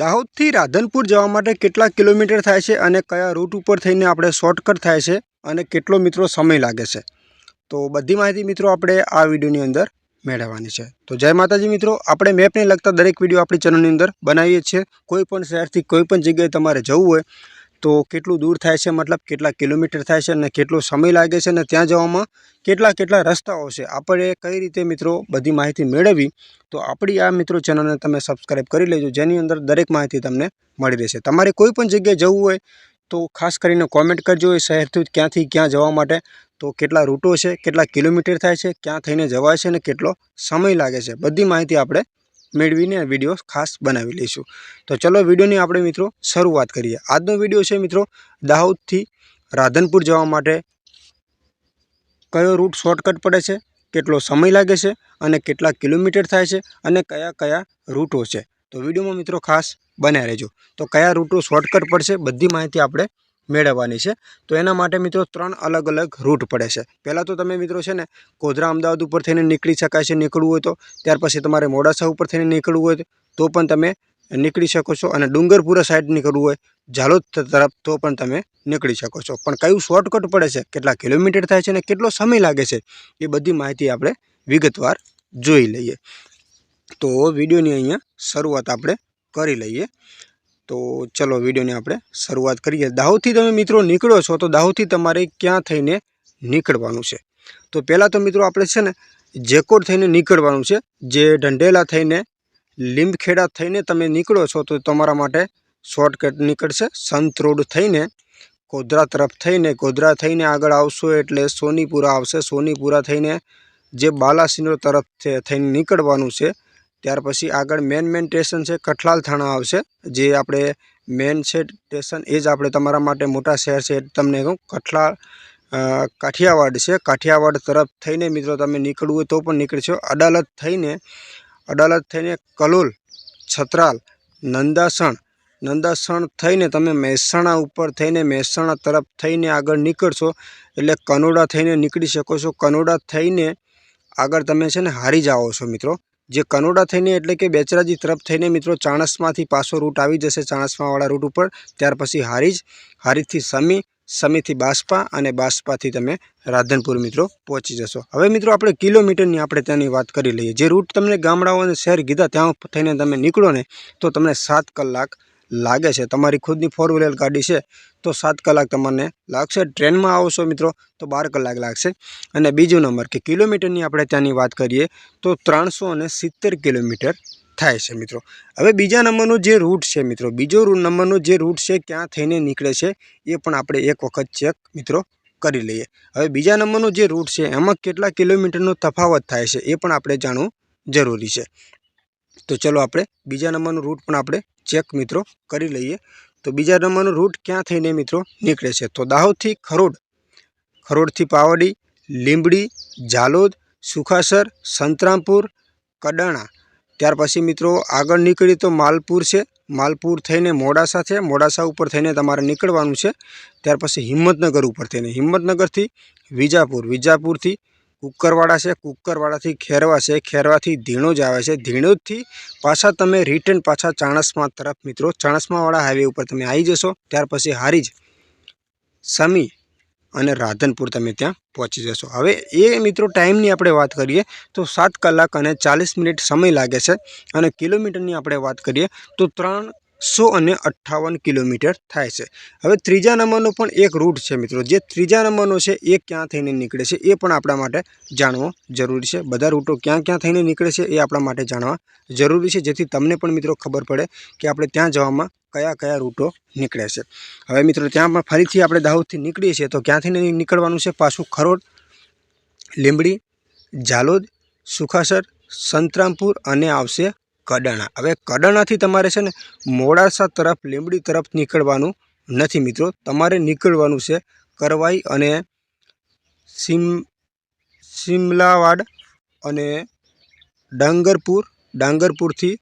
દાહોદથી રાધનપુર જવા માટે કેટલા કિલોમીટર થાય છે અને કયા રૂટ ઉપર થઈને આપણે શોર્ટકટ થાય છે અને કેટલો મિત્રો સમય લાગે છે? તો બધી માહિતી મિત્રો આપણે આ વિડીયોની અંદર મેળવવાની છે. તો જય માતાજી મિત્રો, આપણે મેપને લગતા દરેક વીડિયો આપણી ચેનલની અંદર બનાવીએ છીએ. કોઈ પણ શહેરથી કોઈ પણ જગ્યાએ તમારે જવું હોય તો કેટલું દૂર થાય છે, મતલબ કેટલા કિલોમીટર થાય છે અને કેટલો સમય લાગે છે અને ત્યાં જવામાં કેટલા કેટલા રસ્તાઓ છે, આપણે કઈ રીતે મિત્રો બધી માહિતી મેળવી તો આપણી આ મિત્રો ચેનલને તમે સબસ્ક્રાઈબ કરી લેજો, જેની અંદર દરેક માહિતી તમને મળી રહેશે. તમારે કોઈ પણ જગ્યાએ જવું હોય તો ખાસ કરીને કોમેન્ટ કરજો એ શહેરથી ક્યાંથી ક્યાં જવા માટે, તો કેટલા રૂટો છે, કેટલા કિલોમીટર થાય છે, ક્યાં થઈને જવાય છે અને કેટલો સમય લાગે છે. બધી માહિતી આપણે મેળવીને વીડિયો ખાસ બનાવી લઈશું. તો ચલો વિડીયોની આપણે મિત્રો શરૂઆત કરીએ. આજનો વીડિયો છે મિત્રો દાહોદથી રાધનપુર જવા માટે. કયો રૂટ શોર્ટકટ પડે છે? કેટલો સમય લાગે છે? અને કેટલા કિલોમીટર થાય છે? અને કયા કયા રૂટો છે? તો વિડીયોમાં મિત્રો ખાસ બન્યા રહેજો. તો કયા રૂટો શોર્ટકટ પડશે? બધી માહિતી આપણે મેળવવાની છે. તો એના માટે મિત્રો ત્રણ અલગ અલગ રૂટ પડે છે. પહેલાં તો તમે મિત્રો છે ને ગોધરા, અમદાવાદ ઉપર થઈને નીકળી શકાય છે નીકળવું હોય તો. ત્યાર પછી તમારે મોડાસા ઉપર થઈને નીકળવું હોય તો પણ તમે નીકળી શકો છો અને ડુંગરપુરા સાઈડ નીકળવું હોય ઝાલોદ તરફ તો પણ તમે નીકળી શકો છો. પણ કયું શોર્ટકટ પડે છે, કેટલા કિલોમીટર થાય છે અને કેટલો સમય લાગે છે, એ બધી માહિતી આપણે વિગતવાર જોઈ લઈએ. તો વિડીયોની અહીંયા શરૂઆત આપણે કરી લઈએ. તો ચલો વિડીયોની આપણે શરૂઆત કરીએ. દાહોદથી તમે મિત્રો નીકળો છો તો દાહોદથી તમારે ક્યાં થઈને નીકળવાનું છે? તો પહેલાં તો મિત્રો આપણે છે ને જેકોડ થઈને નીકળવાનું છે, જે ઢંઢેલા થઈને, લીંબખેડા થઈને તમે નીકળો છો તો તમારા માટે શોર્ટકટ નીકળશે. સંત રોડ થઈને, ગોધરા તરફ થઈને, ગોધરા થઈને આગળ આવશો એટલે સોનીપુરા આવશે. સોનીપુરા થઈને જે બાલાસિનોર તરફ થઈને નીકળવાનું છે ત્યાર પછી આગળ મેન મેન સ્ટેશન છે કઠલાલ થાણા આવશે. જે આપણે મેન છે સ્ટેશન એ જ આપણે તમારા માટે મોટા શહેર છે તમને કહું. કઠલાલ કાઠિયાવાડ છે. કાઠિયાવાડ તરફ થઈને મિત્રો તમે નીકળવું હોય તો પણ નીકળશો. અડાલત થઈને અડાલત થઈને કલોલ, છત્રાલ, નંદાસણ નંદાસણ થઈને તમે મહેસાણા ઉપર થઈને મહેસાણા તરફ થઈને આગળ નીકળશો. એટલે કનોડા થઈને નીકળી શકો છો. કનોડા થઈને આગળ તમે છે ને હારી જાઓ છો મિત્રો. જે કનોડા થઈને એટલે કે બેચરાજી તરફ થઈને મિત્રો ચાણસમાંથી પાછો રૂટ આવી જશે ચાણસમાવાળા રૂટ ઉપર. ત્યાર પછી હારીજ, હારીજથી સમી, સમીથી બાસ્પા અને બાસ્પાથી તમે રાધનપુર મિત્રો પહોંચી જશો. હવે મિત્રો આપણે કિલોમીટરની આપણે ત્યાંની વાત કરી લઈએ. જે રૂટ તમને ગામડાઓ અને શહેર કીધા, ત્યાં થઈને તમે નીકળો ને, તો તમને સાત કલાક લાગે છે. તમારી ખુદની ફોર વ્હીલર ગાડી છે, તો સાત કલાક તમને લાગશે. ટ્રેનમાં આવશો મિત્રો, તો બાર કલાક લાગશે. અને બીજો નંબર કે કિલોમીટરની આપણે ત્યાંની વાત કરીએ, તો ત્રણસો અને સિત્તેર કિલોમીટર થાય છે મિત્રો. હવે બીજા નંબરનો જે રૂટ છે મિત્રો, બીજો નંબરનો જે રૂટ છે, ક્યાં થઈને નીકળે છે, એ પણ આપણે એક વખત ચેક મિત્રો કરી લઈએ. હવે બીજા નંબરનો જે રૂટ છે, એમાં કેટલા કિલોમીટરનો તફાવત થાય છે, એ પણ આપણે જાણવું જરૂરી છે. તો ચલો આપણે બીજા નંબરનો રૂટ પણ આપણે ચેક મિત્રો કરી લઈએ. તો બીજા નંબરનો રૂટ ક્યાં થઈને મિત્રો નીકળે છે? તો દાહોદથી ખરોડ, ખરોડથી પાવડી, લીંબડી, ઝાલોદ, સુખાસર, સંતરામપુર, કડાણા. ત્યાર પછી મિત્રો આગળ નીકળી તો માલપુર છે. માલપુર થઈને મોડાસા છે. મોડાસા ઉપર થઈને તમારે નીકળવાનું છે. ત્યાર પછી હિંમતનગર ઉપર થઈને. હિંમતનગરથી વિજાપુર. વિજાપુરથી કુકરવાડા છે, કુકરવાળાથી ખેરવા છે, ખેરવાથી ધીણોજ આવે છે. ધીણોજથી પાછા તમે રિટર્ન પાછા ચાણસમા તરફ મિત્રો, ચાણસમાવાળા હાઈવે ઉપર તમે આવી જશો, ત્યાર પછી હારીજ સમી અને રાધનપુર તમે ત્યાં પહોંચી જશો. હવે એ મિત્રો ટાઈમની આપણે વાત કરીએ, તો સાત કલાક અને ચાલીસ મિનિટ સમય લાગે છે અને કિલોમીટરની આપણે વાત કરીએ, તો ત્રણસો અને અઠ્ઠાવન કિલોમીટર થાય છે. હવે ત્રીજા નંબરનો પણ એક રૂટ છે મિત્રો. જે ત્રીજા નંબરનો છે, એ ક્યાં થઈને નીકળે છે, એ પણ આપણા માટે જાણવો જરૂરી છે. બધા રૂટો ક્યાં ક્યાં થઈને નીકળે છે, એ આપણા માટે જાણવા જરૂરી છે. જેથી તમને પણ મિત્રો ખબર પડે કે આપણે ત્યાં જવામાં કયા કયા રૂટો નીકળે છે. હવે મિત્રો, ત્યાં પણ ફરીથી આપણે દાહોદથી નીકળીએ છીએ, તો ક્યાંથી નીકળવાનું છે? પાછું ખરોડ, લીંબડી, ઝાલોદ, સુખાસર, સંતરામપુર અને આવશે કડાણા. હવે કડાણાથી તમારે છે ને મોડાસા તરફ, લીંબડી તરફ નીકળવાનું નથી મિત્રો. તમારે નીકળવાનું છે કરવાઈ અને સિમ, સિમલાવાડ અને ડાંગરપુર. ડાંગરપુરથી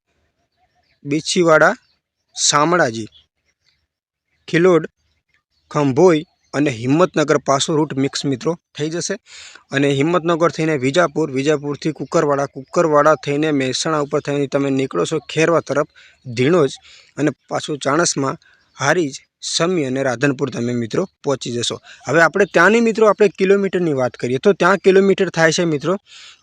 બીછીવાડા, શામળાજી. ખિલોડ, ખંભોઈ અને હિંમતનગર પાસો રૂટ મિક્સ મિત્રો, થઈ જશે. અને હિંમતનગર થઈને વિજાપુર, વિજાપુરથી કુકરવાડા કુકરવાડા થઈને મહેસાણા ઉપર થઈને તમે નીકળો છો ખેરવા તરફ, ધીણોજ. અને પાછું ચાણસમાં હારીજ સમી અને રાધનપુર તમે મિત્રો પહોંચી જશો. હવે આપણે ત્યાંની મિત્રો આપણે કિલોમીટરની વાત કરીએ તો ત્યાં કિલોમીટર થાય છે મિત્રો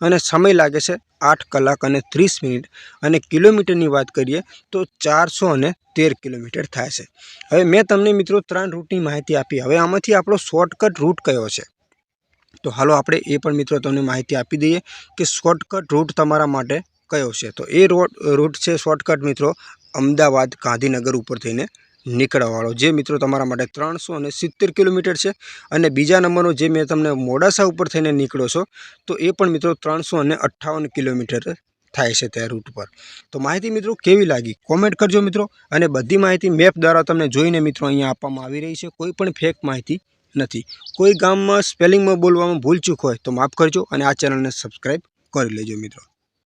અને સમય લાગે છે આઠ કલાક અને ત્રીસ મિનિટ અને કિલોમીટરની વાત કરીએ તો ચારસો અને તેર કિલોમીટર થાય છે. હવે મેં તમને મિત્રો ત્રણ રૂટની માહિતી આપી. હવે આમાંથી આપણો શોર્ટકટ રૂટ કયો છે? તો હાલો આપણે એ પણ મિત્રો તમને માહિતી આપી દઈએ કે શોર્ટકટ રૂટ તમારા માટે કયો છે. તો એ રૂટ છે શોર્ટકટ મિત્રો અમદાવાદ ગાંધીનગર ઉપર થઈને નીકળવાવાળો. જે મિત્રો તમારા માટે ત્રણસો અને સિત્તેર કિલોમીટર છે અને બીજા નંબરનો જે મેં તમને મોડાસા ઉપર થઈને નીકળો છો, તો એ પણ મિત્રો ત્રણસો અને અઠ્ઠાવન કિલોમીટર થાય છે તે રૂટ પર. તો માહિતી મિત્રો કેવી લાગી? કોમેન્ટ કરજો મિત્રો અને બધી માહિતી મેપ દ્વારા તમને જોઈને મિત્રો અહીંયા આપવામાં આવી રહી છે. કોઈ પણ ફેક માહિતી નથી. કોઈ ગામમાં સ્પેલિંગમાં બોલવામાં ભૂલ ચૂક હોય તો માફ કરજો અને આ ચેનલને સબસ્ક્રાઈબ કરી લેજો મિત્રો.